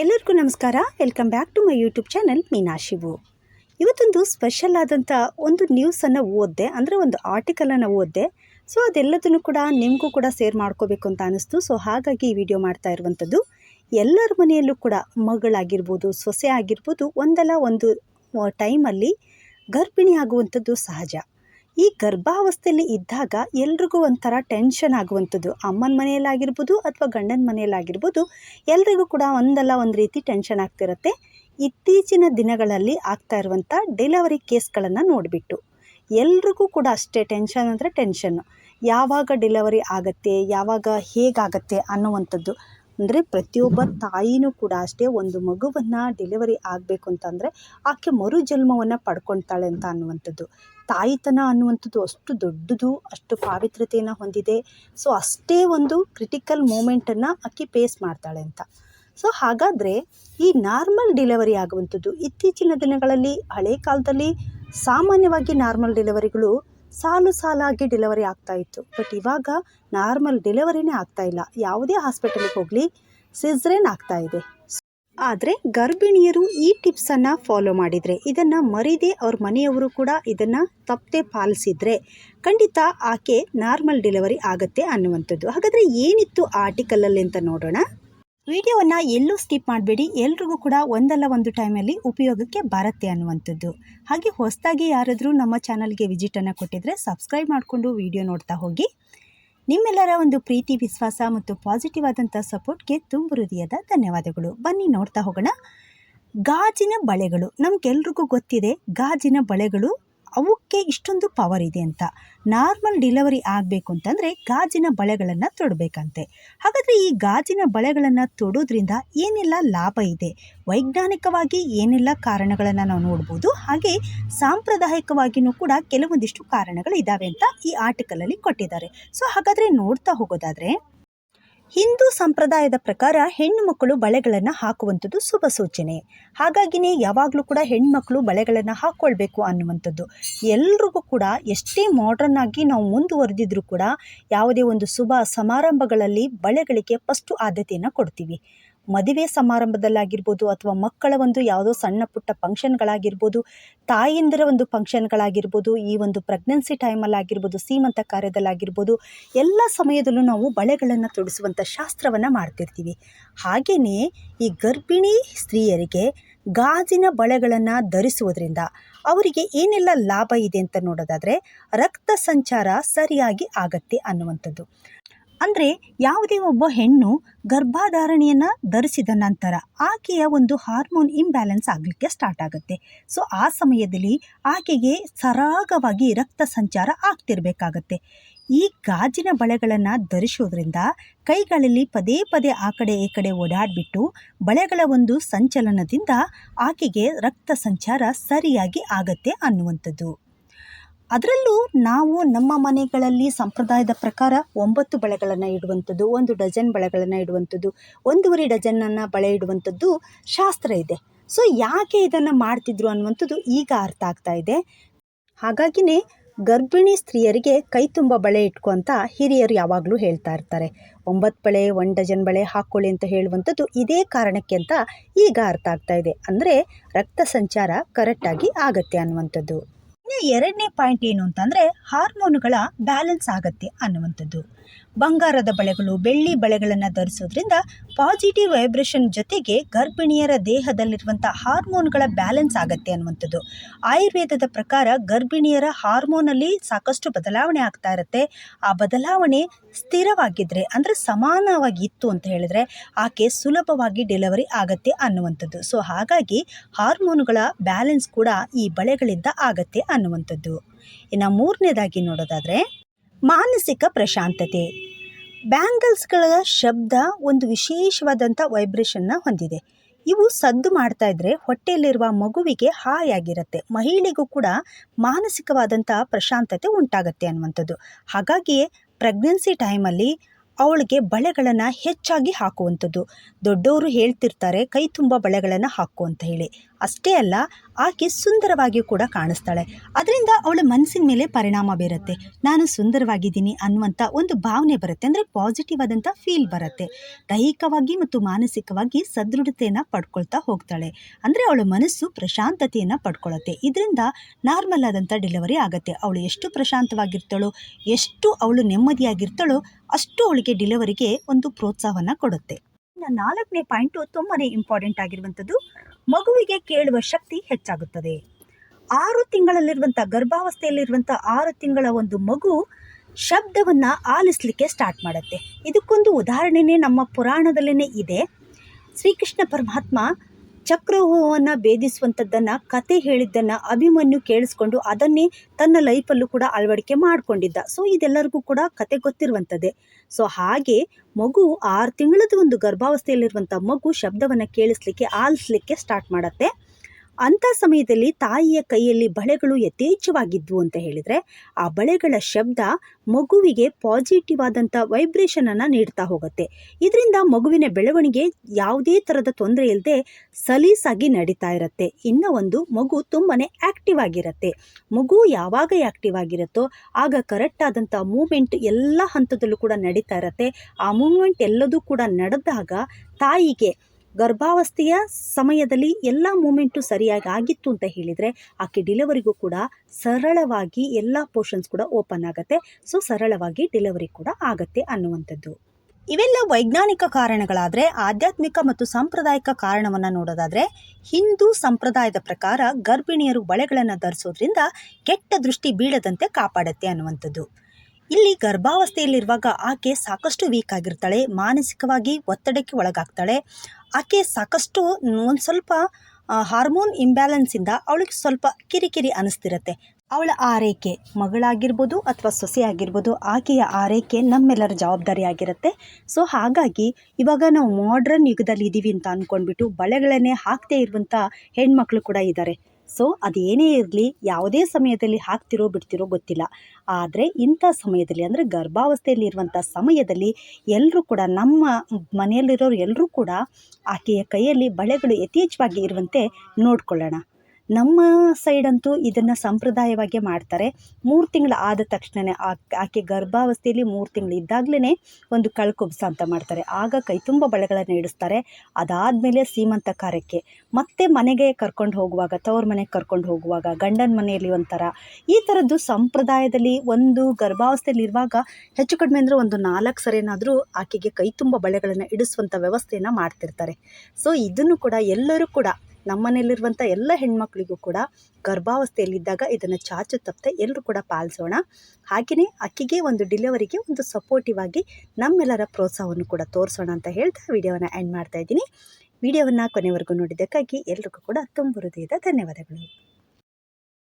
ಎಲ್ಲರಿಗೂ ನಮಸ್ಕಾರ. Welcome back to my YouTube channel Meenashivu ಇವತ್ತೊಂದು ಸ್ಪೆಷಲ್ ಆದಂಥ ಒಂದು ನ್ಯೂಸನ್ನು ಓದಿದೆ, ಅಂದರೆ ಒಂದು ಆರ್ಟಿಕಲನ್ನು ಓದಿದೆ. ಸೊ ಅದೆಲ್ಲದನ್ನು ಕೂಡ ನಿಮಗೂ ಕೂಡ ಸೇರ್ ಮಾಡ್ಕೋಬೇಕು ಅಂತ ಅನ್ನಿಸ್ತು ಸೊ ಹಾಗಾಗಿ ಈ ವಿಡಿಯೋ ಮಾಡ್ತಾ ಇರುವಂಥದ್ದು ಎಲ್ಲರ ಮನೆಯಲ್ಲೂ ಕೂಡ ಮಗಳಾಗಿರ್ಬೋದು, ಸೊಸೆ ಆಗಿರ್ಬೋದು, ಒಂದಲ್ಲ ಒಂದು ಟೈಮಲ್ಲಿ ಗರ್ಭಿಣಿ ಆಗುವಂಥದ್ದು ಸಹಜ. ಈ ಗರ್ಭಾವಸ್ಥೆಯಲ್ಲಿ ಇದ್ದಾಗ ಎಲ್ರಿಗೂ ಒಂಥರ ಟೆನ್ಷನ್ ಆಗುವಂಥದ್ದು. ಅಮ್ಮನ ಮನೆಯಲ್ಲಾಗಿರ್ಬೋದು ಅಥವಾ ಗಂಡನ ಮನೆಯಲ್ಲಾಗಿರ್ಬೋದು ಎಲ್ರಿಗೂ ಕೂಡ ಒಂದಲ್ಲ ಒಂದು ರೀತಿ ಟೆನ್ಷನ್ ಆಗ್ತಿರುತ್ತೆ. ಇತ್ತೀಚಿನ ದಿನಗಳಲ್ಲಿ ಆಗ್ತಾ ಇರುವಂಥ ಡೆಲಿವರಿ ಕೇಸ್ಗಳನ್ನು ನೋಡಿಬಿಟ್ಟು. ಎಲ್ರಿಗೂ ಕೂಡ ಅಷ್ಟೇ ಟೆನ್ಷನ್ ಅಂದರೆ ಟೆನ್ಷನ್ನು ಯಾವಾಗ ಡೆಲಿವರಿ ಆಗುತ್ತೆ, ಯಾವಾಗ ಹೇಗಾಗತ್ತೆ ಅನ್ನುವಂಥದ್ದು. ಅಂದರೆ ಪ್ರತಿಯೊಬ್ಬ ತಾಯಿನೂ ಕೂಡ ಅಷ್ಟೇ ಒಂದು ಮಗುವನ್ನು ಡೆಲಿವರಿ ಆಗಬೇಕು ಅಂತಂದರೆ ಆಕೆ ಮರುಜನ್ಮವನ್ನು ಪಡ್ಕೊಳ್ತಾಳೆ ಅಂತ ಅನ್ನುವಂಥದ್ದು. ತಾಯಿತನ ಅನ್ನುವಂಥದ್ದು ಅಷ್ಟು ದೊಡ್ಡದು, ಅಷ್ಟು ಪಾವಿತ್ರತೆಯನ್ನು ಹೊಂದಿದೆ. ಸೊ ಅಷ್ಟೇ ಒಂದು ಕ್ರಿಟಿಕಲ್ ಮೂಮೆಂಟನ್ನು ಆಕೆ ಫೇಸ್ ಮಾಡ್ತಾಳೆ ಅಂತ. ಸೊ ಹಾಗಾದರೆ ಈ ನಾರ್ಮಲ್ ಡೆಲಿವರಿ ಆಗುವಂಥದ್ದು ಇತ್ತೀಚಿನ ದಿನಗಳಲ್ಲಿ, ಹಳೆ ಕಾಲದಲ್ಲಿ ಸಾಮಾನ್ಯವಾಗಿ ನಾರ್ಮಲ್ ಡೆಲಿವರಿಗಳು ಸಾಲು ಸಾಲಾಗಿ ಡೆಲಿವರಿ ಆಗ್ತಾ ಇತ್ತು. ಬಟ್ ಇವಾಗ ನಾರ್ಮಲ್ ಡೆಲಿವರಿನೇ ಆಗ್ತಾ ಇಲ್ಲ. ಯಾವುದೇ ಹಾಸ್ಪಿಟಲಿಗೆ ಹೋಗಲಿ, ಸಿಸ್ರೇನ್ ಇದೆ. ಆದರೆ ಗರ್ಭಿಣಿಯರು ಈ ಟಿಪ್ಸನ್ನು ಫಾಲೋ ಮಾಡಿದರೆ, ಇದನ್ನು ಮರಿದೇ ಅವ್ರ ಮನೆಯವರು ಕೂಡ ಇದನ್ನು ತಪ್ಪದೆ ಪಾಲಿಸಿದರೆ ಖಂಡಿತ ಆಕೆ ನಾರ್ಮಲ್ ಡೆಲಿವರಿ ಆಗುತ್ತೆ ಅನ್ನುವಂಥದ್ದು. ಹಾಗಾದರೆ ಏನಿತ್ತು ಆರ್ಟಿಕಲಲ್ಲಿ ಅಂತ ನೋಡೋಣ. ವಿಡಿಯೋವನ್ನು ಎಲ್ಲೂ ಸ್ಕಿಪ್ ಮಾಡಬೇಡಿ. ಎಲ್ರಿಗೂ ಕೂಡ ಒಂದಲ್ಲ ಒಂದು ಟೈಮಲ್ಲಿ ಉಪಯೋಗಕ್ಕೆ ಬರುತ್ತೆ ಅನ್ನುವಂಥದ್ದು. ಹಾಗೆ ಹೊಸದಾಗಿ ಯಾರಾದರೂ ನಮ್ಮ ಚಾನಲ್ಗೆ ವಿಸಿಟನ್ನು ಕೊಟ್ಟಿದ್ರೆ ಸಬ್ಸ್ಕ್ರೈಬ್ ಮಾಡಿಕೊಂಡು ವಿಡಿಯೋ ನೋಡ್ತಾ ಹೋಗಿ. ನಿಮ್ಮೆಲ್ಲರ ಒಂದು ಪ್ರೀತಿ, ವಿಶ್ವಾಸ ಮತ್ತು ಪಾಸಿಟಿವ್ ಆದಂಥ ಸಪೋರ್ಟ್ಗೆ ತುಂಬ ಹೃದಯದ ಧನ್ಯವಾದಗಳು. ಬನ್ನಿ ನೋಡ್ತಾ ಹೋಗೋಣ. ಗಾಜಿನ ಬಳೆಗಳು. ನಮಗೆಲ್ರಿಗೂ ಗೊತ್ತಿದೆ, ಗಾಜಿನ ಬಳೆಗಳು ಅವಕ್ಕೆ ಇಷ್ಟೊಂದು ಪವರ್ ಇದೆ ಅಂತ. ನಾರ್ಮಲ್ ಡಿಲವರಿ ಆಗಬೇಕು ಅಂತಂದರೆ ಗಾಜಿನ ಬಳೆಗಳನ್ನು ತೊಡಬೇಕಂತೆ. ಹಾಗಾದರೆ ಈ ಗಾಜಿನ ಬಳೆಗಳನ್ನು ತೊಡೋದ್ರಿಂದ ಏನೆಲ್ಲ ಲಾಭ ಇದೆ? ವೈಜ್ಞಾನಿಕವಾಗಿ ಏನೆಲ್ಲ ಕಾರಣಗಳನ್ನು ನಾವು ನೋಡ್ಬೋದು? ಹಾಗೆ ಸಾಂಪ್ರದಾಯಿಕವಾಗಿಯೂ ಕೂಡ ಕೆಲವೊಂದಿಷ್ಟು ಕಾರಣಗಳು ಇದ್ದಾವೆ ಅಂತ ಈ ಆರ್ಟಿಕಲಲ್ಲಿ ಕೊಟ್ಟಿದ್ದಾರೆ. ಸೊ ಹಾಗಾದರೆ ನೋಡ್ತಾ ಹೋಗೋದಾದರೆ ಹಿಂದೂ ಸಂಪ್ರದಾಯದ ಪ್ರಕಾರ ಹೆಣ್ಣು ಮಕ್ಕಳು ಬಳೆಗಳನ್ನು ಹಾಕುವಂಥದ್ದು ಶುಭ ಸೂಚನೆ. ಹಾಗಾಗಿನೇ ಯಾವಾಗಲೂ ಕೂಡ ಹೆಣ್ಮಕ್ಳು ಬಳೆಗಳನ್ನು ಹಾಕ್ಕೊಳ್ಬೇಕು ಅನ್ನುವಂಥದ್ದು. ಎಲ್ರಿಗೂ ಕೂಡ ಎಷ್ಟೇ ಮಾಡ್ರನ್ ಆಗಿ ನಾವು ಮುಂದುವರೆದಿದ್ರೂ ಕೂಡ ಯಾವುದೇ ಒಂದು ಶುಭ ಸಮಾರಂಭಗಳಲ್ಲಿ ಬಳೆಗಳಿಗೆ ಫಸ್ಟು ಆದ್ಯತೆಯನ್ನು ಕೊಡ್ತೀವಿ. ಮದುವೆ ಸಮಾರಂಭದಲ್ಲಾಗಿರ್ಬೋದು ಅಥವಾ ಮಕ್ಕಳ ಒಂದು ಯಾವುದೋ ಸಣ್ಣ ಪುಟ್ಟ ಫಂಕ್ಷನ್ಗಳಾಗಿರ್ಬೋದು ತಾಯಂದಿರ ಒಂದು ಫಂಕ್ಷನ್ಗಳಾಗಿರ್ಬೋದು ಈ ಒಂದು ಪ್ರೆಗ್ನೆನ್ಸಿ ಟೈಮಲ್ಲಾಗಿರ್ಬೋದು ಸೀಮಂತ ಕಾರ್ಯದಲ್ಲಾಗಿರ್ಬೋದು, ಎಲ್ಲ ಸಮಯದಲ್ಲೂ ನಾವು ಬಳೆಗಳನ್ನು ತೊಡಿಸುವಂಥ ಶಾಸ್ತ್ರವನ್ನು ಮಾಡ್ತಿರ್ತೀವಿ. ಹಾಗೆಯೇ ಈ ಗರ್ಭಿಣಿ ಸ್ತ್ರೀಯರಿಗೆ ಗಾಜಿನ ಬಳೆಗಳನ್ನು ಧರಿಸುವುದರಿಂದ ಅವರಿಗೆ ಏನೆಲ್ಲ ಲಾಭ ಇದೆ ಅಂತ ನೋಡೋದಾದರೆ ರಕ್ತ ಸಂಚಾರ ಸರಿಯಾಗಿ ಆಗತ್ತೆ ಅನ್ನುವಂಥದ್ದು. ಅಂದರೆ ಯಾವುದೇ ಒಬ್ಬ ಹೆಣ್ಣು ಗರ್ಭಧಾರಣೆಯನ್ನು ಧರಿಸಿದ ನಂತರ ಆಕೆಯ ಒಂದು ಹಾರ್ಮೋನ್ ಇಂಬ್ಯಾಲೆನ್ಸ್ ಆಗಲಿಕ್ಕೆ ಸ್ಟಾರ್ಟ್ ಆಗುತ್ತೆ. ಸೊ ಆ ಸಮಯದಲ್ಲಿ ಆಕೆಗೆ ಸರಾಗವಾಗಿ ರಕ್ತ ಸಂಚಾರ ಆಗ್ತಿರಬೇಕಾಗತ್ತೆ. ಈ ಗಾಜಿನ ಬಳೆಗಳನ್ನು ಧರಿಸೋದ್ರಿಂದ ಕೈಗಳಲ್ಲಿ ಪದೇ ಪದೇ ಆ ಕಡೆ ಈ ಕಡೆ ಓಡಾಡಿಬಿಟ್ಟು ಬಳೆಗಳ ಒಂದು ಸಂಚಲನದಿಂದ ಆಕೆಗೆ ರಕ್ತ ಸಂಚಾರ ಸರಿಯಾಗಿ ಆಗತ್ತೆ ಅನ್ನುವಂಥದ್ದು. ಅದರಲ್ಲೂ ನಾವು ನಮ್ಮ ಮನೆಗಳಲ್ಲಿ ಸಂಪ್ರದಾಯದ ಪ್ರಕಾರ ಒಂಬತ್ತು ಬಳೆಗಳನ್ನು ಇಡುವಂಥದ್ದು, ಒಂದು ಡಜನ್ ಬಳೆಗಳನ್ನು ಇಡುವಂಥದ್ದು, ಒಂದೂವರೆ ಡಜನನ್ನು ಬಳೆ ಇಡುವಂಥದ್ದು ಶಾಸ್ತ್ರ ಇದೆ. ಸೊ ಯಾಕೆ ಇದನ್ನು ಮಾಡ್ತಿದ್ರು ಅನ್ನುವಂಥದ್ದು ಈಗ ಅರ್ಥ ಆಗ್ತಾ ಇದೆ. ಹಾಗಾಗಿನೇ ಗರ್ಭಿಣಿ ಸ್ತ್ರೀಯರಿಗೆ ಕೈ ತುಂಬ ಬಳೆ ಇಟ್ಕೊ ಅಂತ ಹಿರಿಯರು ಯಾವಾಗಲೂ ಹೇಳ್ತಾ ಇರ್ತಾರೆ. ಒಂಬತ್ತು ಬಳೆ, ಒಂದು ಡಜನ್ ಬಳೆ ಹಾಕ್ಕೊಳ್ಳಿ ಅಂತ ಹೇಳುವಂಥದ್ದು ಇದೇ ಕಾರಣಕ್ಕೆ ಅಂತ ಈಗ ಅರ್ಥ ಆಗ್ತಾ ಇದೆ. ಅಂದರೆ ರಕ್ತ ಸಂಚಾರ ಕರೆಕ್ಟಾಗಿ ಆಗತ್ತೆ ಅನ್ನುವಂಥದ್ದು. ಎರಡನೇ ಪಾಯಿಂಟ್ ಏನು ಅಂತಂದರೆ ಹಾರ್ಮೋನುಗಳ ಬ್ಯಾಲೆನ್ಸ್ ಆಗತ್ತೆ ಅನ್ನುವಂಥದ್ದು. ಬಂಗಾರದ ಬಳೆಗಳು, ಬೆಳ್ಳಿ ಬಳೆಗಳನ್ನು ಧರಿಸೋದ್ರಿಂದ ಪಾಸಿಟಿವ್ ವೈಬ್ರೇಷನ್ ಜೊತೆಗೆ ಗರ್ಭಿಣಿಯರ ದೇಹದಲ್ಲಿರುವಂಥ ಹಾರ್ಮೋನ್ಗಳ ಬ್ಯಾಲೆನ್ಸ್ ಆಗುತ್ತೆ ಅನ್ನುವಂಥದ್ದು. ಆಯುರ್ವೇದದ ಪ್ರಕಾರ ಗರ್ಭಿಣಿಯರ ಹಾರ್ಮೋನಲ್ಲಿ ಸಾಕಷ್ಟು ಬದಲಾವಣೆ ಆಗ್ತಾ ಇರುತ್ತೆ. ಆ ಬದಲಾವಣೆ ಸ್ಥಿರವಾಗಿದ್ದರೆ ಅಂದರೆ ಸಮಾನವಾಗಿ ಇತ್ತು ಅಂತ ಹೇಳಿದರೆ ಆಕೆ ಸುಲಭವಾಗಿ ಡೆಲಿವರಿ ಆಗತ್ತೆ ಅನ್ನುವಂಥದ್ದು. ಸೊ ಹಾಗಾಗಿ ಹಾರ್ಮೋನ್ಗಳ ಬ್ಯಾಲೆನ್ಸ್ ಕೂಡ ಈ ಬಳೆಗಳಿಂದ ಆಗತ್ತೆ ಅನ್ನುವಂಥದ್ದು. ಇನ್ನು ಮೂರನೇದಾಗಿ ನೋಡೋದಾದರೆ ಮಾನಸಿಕ ಪ್ರಶಾಂತತೆ. ಬ್ಯಾಂಗಲ್ಸ್ಗಳ ಶಬ್ದ ಒಂದು ವಿಶೇಷವಾದಂಥ ವೈಬ್ರೇಷನ್ನ ಹೊಂದಿದೆ. ಇವು ಸದ್ದು ಮಾಡ್ತಾ ಇದ್ದರೆ ಹೊಟ್ಟೆಯಲ್ಲಿರುವ ಮಗುವಿಗೆ ಹಾಯಾಗಿರುತ್ತೆ. ಮಹಿಳೆಗೂ ಕೂಡ ಮಾನಸಿಕವಾದಂಥ ಪ್ರಶಾಂತತೆ ಉಂಟಾಗತ್ತೆ ಅನ್ನುವಂಥದ್ದು. ಹಾಗಾಗಿಯೇ ಪ್ರೆಗ್ನೆನ್ಸಿ ಟೈಮಲ್ಲಿ ಅವಳಿಗೆ ಬಳೆಗಳನ್ನು ಹೆಚ್ಚಾಗಿ ಹಾಕುವಂಥದ್ದು. ದೊಡ್ಡವರು ಹೇಳ್ತಿರ್ತಾರೆ, ಕೈ ತುಂಬ ಬಳೆಗಳನ್ನು ಹಾಕು ಅಂತ ಹೇಳಿ. ಅಷ್ಟೇ ಅಲ್ಲ, ಆಕೆ ಸುಂದರವಾಗಿಯೂ ಕೂಡ ಕಾಣಿಸ್ತಾಳೆ. ಅದರಿಂದ ಅವಳ ಮನಸ್ಸಿನ ಮೇಲೆ ಪರಿಣಾಮ ಬೀರುತ್ತೆ. ನಾನು ಸುಂದರವಾಗಿದ್ದೀನಿ ಅನ್ನುವಂಥ ಒಂದು ಭಾವನೆ ಬರುತ್ತೆ. ಅಂದರೆ ಪಾಸಿಟಿವ್ ಆದಂಥ ಫೀಲ್ ಬರುತ್ತೆ. ದೈಹಿಕವಾಗಿ ಮತ್ತು ಮಾನಸಿಕವಾಗಿ ಸದೃಢತೆಯನ್ನು ಪಡ್ಕೊಳ್ತಾ ಹೋಗ್ತಾಳೆ. ಅಂದರೆ ಅವಳ ಮನಸ್ಸು ಪ್ರಶಾಂತತೆಯನ್ನು ಪಡ್ಕೊಳ್ಳುತ್ತೆ ಇದರಿಂದ ನಾರ್ಮಲ್ ಆದಂಥ ಡೆಲಿವರಿ ಆಗುತ್ತೆ. ಅವಳು ಎಷ್ಟು ಪ್ರಶಾಂತವಾಗಿರ್ತಾಳೋ, ಎಷ್ಟು ಅವಳು ನೆಮ್ಮದಿಯಾಗಿರ್ತಾಳೋ, ಅಷ್ಟು ಅವಳಿಗೆ ಡೆಲಿವರಿಗೆ ಒಂದು ಪ್ರೋತ್ಸಾಹವನ್ನು ಕೊಡುತ್ತೆ. ನಾಲ್ಕನೇ ಪಾಯಿಂಟು ತುಂಬಾ ಇಂಪಾರ್ಟೆಂಟ್ ಆಗಿರುವಂಥದ್ದು ಮಗುವಿಗೆ ಕೇಳುವ ಶಕ್ತಿ ಹೆಚ್ಚಾಗುತ್ತದೆ. ಆರು ತಿಂಗಳಲ್ಲಿರುವಂಥ ಗರ್ಭಾವಸ್ಥೆಯಲ್ಲಿರುವಂಥ ಆರು ತಿಂಗಳ ಒಂದು ಮಗು ಶಬ್ದವನ್ನು ಆಲಿಸಲಿಕ್ಕೆ ಸ್ಟಾರ್ಟ್ ಮಾಡುತ್ತೆ. ಇದಕ್ಕೊಂದು ಉದಾಹರಣೆನೇ ನಮ್ಮ ಪುರಾಣದಲ್ಲೇ ಇದೆ. ಶ್ರೀಕೃಷ್ಣ ಪರಮಾತ್ಮ ಚಕ್ರವ್ಯೂಹವನ್ನು ಭೇದಿಸುವಂಥದ್ದನ್ನು, ಕತೆ ಹೇಳಿದ್ದನ್ನು, ಅಭಿಮನ್ಯು ಕೇಳಿಸ್ಕೊಂಡು ಅದನ್ನೇ ತನ್ನ ಲೈಫಲ್ಲೂ ಕೂಡ ಅಳವಡಿಕೆ ಮಾಡಿಕೊಂಡಿದ್ದ. ಸೊ ಇದೆಲ್ಲರಿಗೂ ಕೂಡ ಕತೆ ಗೊತ್ತಿರುವಂಥದ್ದೇ. ಸೊ ಹಾಗೆ ಮಗು ಆರು ತಿಂಗಳದ ಒಂದು ಗರ್ಭಾವಸ್ಥೆಯಲ್ಲಿರುವಂಥ ಮಗು ಶಬ್ದವನ್ನು ಕೇಳಿಸ್ಲಿಕ್ಕೆ, ಆಲಿಸ್ಲಿಕ್ಕೆ ಸ್ಟಾರ್ಟ್ ಮಾಡುತ್ತೆ. ಅಂಥ ಸಮಯದಲ್ಲಿ ತಾಯಿಯ ಕೈಯಲ್ಲಿ ಬಳೆಗಳು ಯಥೇಚ್ಛವಾಗಿದ್ವು ಅಂತ ಹೇಳಿದರೆ ಆ ಬಳೆಗಳ ಶಬ್ದ ಮಗುವಿಗೆ ಪಾಸಿಟಿವ್ ಆದಂಥ ವೈಬ್ರೇಷನನ್ನು ನೀಡ್ತಾ ಹೋಗುತ್ತೆ. ಇದರಿಂದ ಮಗುವಿನ ಬೆಳವಣಿಗೆ ಯಾವುದೇ ಥರದ ತೊಂದರೆ ಇಲ್ಲದೆ ಸಲೀಸಾಗಿ ನಡೀತಾ ಇರುತ್ತೆ. ಇನ್ನು ಒಂದು ಮಗು ತುಂಬಾ ಆ್ಯಕ್ಟಿವ್ ಆಗಿರುತ್ತೆ. ಮಗು ಯಾವಾಗ ಆ್ಯಕ್ಟಿವ್ ಆಗಿರುತ್ತೋ ಆಗ ಕರೆಕ್ಟ್ ಆದಂಥ ಮೂಮೆಂಟ್ ಎಲ್ಲ ಹಂತದಲ್ಲೂ ಕೂಡ ನಡೀತಾ ಇರುತ್ತೆ. ಆ ಮೂಮೆಂಟ್ ಎಲ್ಲದೂ ಕೂಡ ನಡೆದಾಗ ತಾಯಿಗೆ ಗರ್ಭಾವಸ್ಥೆಯ ಸಮಯದಲ್ಲಿ ಎಲ್ಲ ಮೂಮೆಂಟು ಸರಿಯಾಗಿ ಆಗಿತ್ತು ಅಂತ ಹೇಳಿದರೆ ಆಕೆ ಡೆಲಿವರಿಗೂ ಕೂಡ ಸರಳವಾಗಿ ಎಲ್ಲ ಪೋರ್ಷನ್ಸ್ ಕೂಡ ಓಪನ್ ಆಗುತ್ತೆ. ಸೊ, ಸರಳವಾಗಿ ಡೆಲಿವರಿ ಕೂಡ ಆಗುತ್ತೆ ಅನ್ನುವಂಥದ್ದು. ಇವೆಲ್ಲ ವೈಜ್ಞಾನಿಕ ಕಾರಣಗಳಾದರೆ ಆಧ್ಯಾತ್ಮಿಕ ಮತ್ತು ಸಾಂಪ್ರದಾಯಿಕ ಕಾರಣವನ್ನು ನೋಡೋದಾದರೆ ಹಿಂದೂ ಸಂಪ್ರದಾಯದ ಪ್ರಕಾರ ಗರ್ಭಿಣಿಯರು ಬಳೆಗಳನ್ನು ಧರಿಸೋದ್ರಿಂದ ಕೆಟ್ಟ ದೃಷ್ಟಿ ಬೀಳದಂತೆ ಕಾಪಾಡುತ್ತೆ ಅನ್ನುವಂಥದ್ದು. ಇಲ್ಲಿ ಗರ್ಭಾವಸ್ಥೆಯಲ್ಲಿರುವಾಗ ಆಕೆ ಸಾಕಷ್ಟು ವೀಕ್ ಆಗಿರ್ತಾಳೆ, ಮಾನಸಿಕವಾಗಿ ಒತ್ತಡಕ್ಕೆ ಒಳಗಾಗ್ತಾಳೆ ಆಕೆ ಸಾಕಷ್ಟು ಒಂದು ಸ್ವಲ್ಪ ಹಾರ್ಮೋನ್ ಇಂಬ್ಯಾಲೆನ್ಸಿಂದ ಅವಳಿಗೆ ಸ್ವಲ್ಪ ಕಿರಿಕಿರಿ ಅನ್ನಿಸ್ತಿರತ್ತೆ ಅವಳ ಆರೈಕೆ ಮಗಳಾಗಿರ್ಬೋದು ಅಥವಾ ಸೊಸೆ ಆಗಿರ್ಬೋದು ಆಕೆಯ ಆರೈಕೆ ನಮ್ಮೆಲ್ಲರ ಜವಾಬ್ದಾರಿ ಆಗಿರುತ್ತೆ. ಸೊ ಹಾಗಾಗಿ ಇವಾಗ ನಾವು ಮಾಡ್ರನ್ ಯುಗದಲ್ಲಿ ಇದ್ದೀವಿ ಅಂತ ಅಂದ್ಕೊಂಡ್ಬಿಟ್ಟು ಬಳೆಗಳನ್ನೇ ಹಾಕದೇ ಇರುವಂಥ ಹೆಣ್ಮಕ್ಳು ಕೂಡ ಇದ್ದಾರೆ ಸೊ ಅದೇನೇ ಇರಲಿ, ಯಾವುದೇ ಸಮಯದಲ್ಲಿ ಹಾಕ್ತಿರೋ ಬಿಡ್ತಿರೋ ಗೊತ್ತಿಲ್ಲ. ಆದರೆ ಇಂಥ ಸಮಯದಲ್ಲಿ ಅಂದರೆ ಗರ್ಭಾವಸ್ಥೆಯಲ್ಲಿರುವಂಥ ಸಮಯದಲ್ಲಿ ಎಲ್ಲರೂ ಕೂಡ ನಮ್ಮ ಮನೆಯಲ್ಲಿರೋರು ಎಲ್ಲರೂ ಕೂಡ ಆಕೆಯ ಕೈಯಲ್ಲಿ ಬಳೆಗಳು ಯಥೇಚ್ಛವಾಗಿ ಇರುವಂತೆ ನೋಡ್ಕೊಳ್ಳೋಣ. ನಮ್ಮ ಸೈಡಂತೂ ಇದನ್ನು ಸಂಪ್ರದಾಯವಾಗಿ ಮಾಡ್ತಾರೆ. ಮೂರು ತಿಂಗಳು ಆದ ತಕ್ಷಣನೇ ಆಕೆ ಗರ್ಭಾವಸ್ಥೆಯಲ್ಲಿ ಮೂರು ತಿಂಗಳು ಇದ್ದಾಗಲೇ ಒಂದು ಕಳ್ಕುಬ್ಸ ಅಂತ ಮಾಡ್ತಾರೆ. ಆಗ ಕೈ ತುಂಬ ಬಳೆಗಳನ್ನು ಇಡಿಸ್ತಾರೆ. ಅದಾದಮೇಲೆ ಸೀಮಂತ ಕಾರ್ಯಕ್ಕೆ ಮತ್ತೆ ಮನೆಗೆ ಕರ್ಕೊಂಡು ಹೋಗುವಾಗ, ತವ್ರ ಮನೆಗೆ ಕರ್ಕೊಂಡು ಹೋಗುವಾಗ, ಗಂಡನ ಮನೆಯಲ್ಲಿ ಒಂಥರ ಈ ಥರದ್ದು ಸಂಪ್ರದಾಯದಲ್ಲಿ ಒಂದು ಗರ್ಭಾವಸ್ಥೆಯಲ್ಲಿ ಇರುವಾಗ ಹೆಚ್ಚು ಕಡಿಮೆ ಅಂದರೆ ಒಂದು ನಾಲ್ಕು ಸರಿನಾದರೂ ಆಕೆಗೆ ಕೈ ತುಂಬ ಬಳೆಗಳನ್ನು ಇಡಿಸುವಂಥ ವ್ಯವಸ್ಥೆಯನ್ನು ಮಾಡ್ತಿರ್ತಾರೆ. ಸೊ ಇದನ್ನು ಕೂಡ ಎಲ್ಲರೂ ಕೂಡ ನಮ್ಮನೇಲಿರುವಂಥ ಎಲ್ಲ ಹೆಣ್ಮಕ್ಳಿಗೂ ಕೂಡ ಗರ್ಭಾವಸ್ಥೆಯಲ್ಲಿದ್ದಾಗ ಇದನ್ನು ಚಾಚು ತಪ್ಪದೆ ಎಲ್ಲರೂ ಕೂಡ ಪಾಲಿಸೋಣ. ಹಾಗೆಯೇ ಅಕ್ಕಿಗೆ ಒಂದು ಡಿಲಿವರಿಗೆ ಒಂದು ಸಪೋರ್ಟಿವ್ ಆಗಿ ನಮ್ಮೆಲ್ಲರ ಪ್ರೋತ್ಸಾಹವನ್ನು ಕೂಡ ತೋರಿಸೋಣ ಅಂತ ಹೇಳ್ತಾ ವಿಡಿಯೋವನ್ನು ಎಂಡ್ ಮಾಡ್ತಾ ಇದ್ದೀನಿ. ವಿಡಿಯೋವನ್ನು ಕೊನೆವರೆಗೂ ನೋಡಿದ್ದಕ್ಕಾಗಿ ಎಲ್ರಿಗೂ ಕೂಡ ತುಂಬ ಹೃದಯದ ಧನ್ಯವಾದಗಳು.